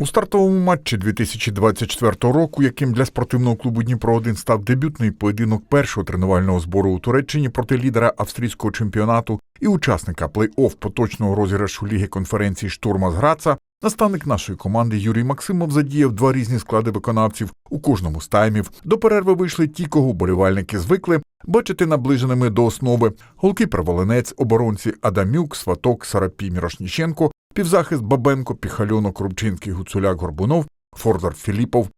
У стартовому матчі 2024 року, яким для спортивного клубу Дніпро 1 став дебютний поєдинок першого тренувального збору у Туреччині проти лідера австрійського чемпіонату і учасника плей-офф поточного розіграшу ліги конференції Штурма з Граца, наставник нашої команди Юрій Максимов задіяв два різні склади виконавців у кожному з таймів. До перерви вийшли ті, кого болівальники звикли бачити наближеними до основи. Голкіпер Волинець, оборонці Адамюк, Сваток, Сарапій Мірошніченко, півзахист Бабенко, Піхальонок, Рубчинський, Гуцуляк, Горбунов, Форзар Філіпов.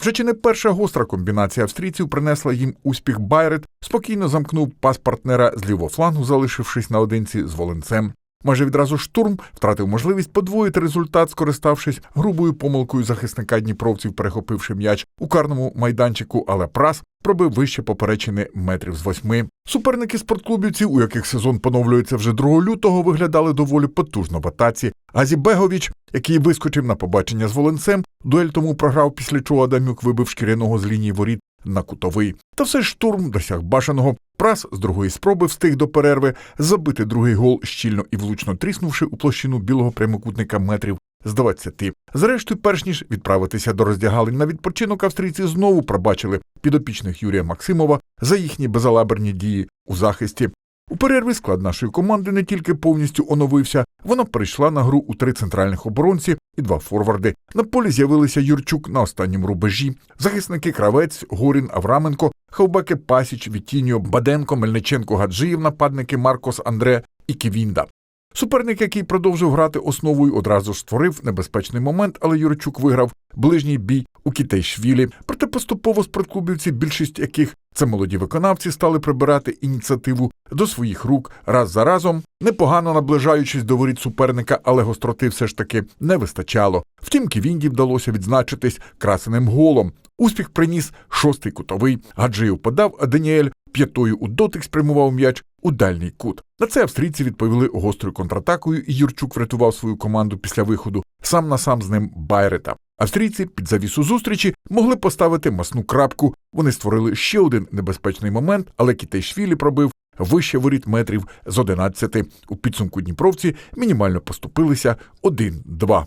Вже чи не перша гостра комбінація австрійців принесла їм успіх Байрет, спокійно замкнув пас партнера з лівого флангу, залишившись наодинці з Волинцем. Майже відразу штурм втратив можливість подвоїти результат, скориставшись грубою помилкою захисника дніпровців, перехопивши м'яч у карному майданчику, але прас пробив вище поперечини метрів з восьми. Суперники спортклубівців, у яких сезон поновлюється вже 2 лютого, виглядали доволі потужно в атаці. Газібегович, який вискочив на побачення з Волинцем, дуель тому програв, після чого Адамюк вибив шкіряного з лінії воріт на кутовий. Та все ж штурм досяг бажаного. Прас з другої спроби встиг до перерви забити другий гол, щільно і влучно тріснувши у площину білого прямокутника метрів з 20. Зрештою, перш ніж відправитися до роздягалень на відпочинок, австрійці знову пробачили підопічних Юрія Максимова за їхні безалаберні дії у захисті. У перерві склад нашої команди не тільки повністю оновився, вона перейшла на гру у три центральних оборонці і два форварди. На полі з'явилися Юрчук на останньому рубежі, захисники Кравець, Горін, Авраменко, Хавбеки Пасіч, Вітіньо, Баденко, Мельниченко, Гаджиїв, нападники Маркос Андре і Ківінда. Суперник, який продовжив грати основою, одразу ж створив небезпечний момент, але Юрчук виграв ближній бій у Кітейшвілі. Проте поступово спортклубівці, більшість яких це молоді виконавці, стали прибирати ініціативу до своїх рук раз за разом, непогано наближаючись до воріт суперника, але гостроти все ж таки не вистачало. Втім, Ківінді вдалося відзначитись красеним голом. Успіх приніс шостий кутовий. Гаджиїв подав, а Даніель п'ятою у дотик спрямував м'яч у дальній кут. На це австрійці відповіли гострою контратакою, і Юрчук врятував свою команду після виходу сам на сам з ним Байрета. Австрійці під завісу зустрічі могли поставити масну крапку. Вони створили ще один небезпечний момент, але Кітейшвілі пробив вище воріт метрів з 11. У підсумку дніпровці мінімально поступилися 1-2.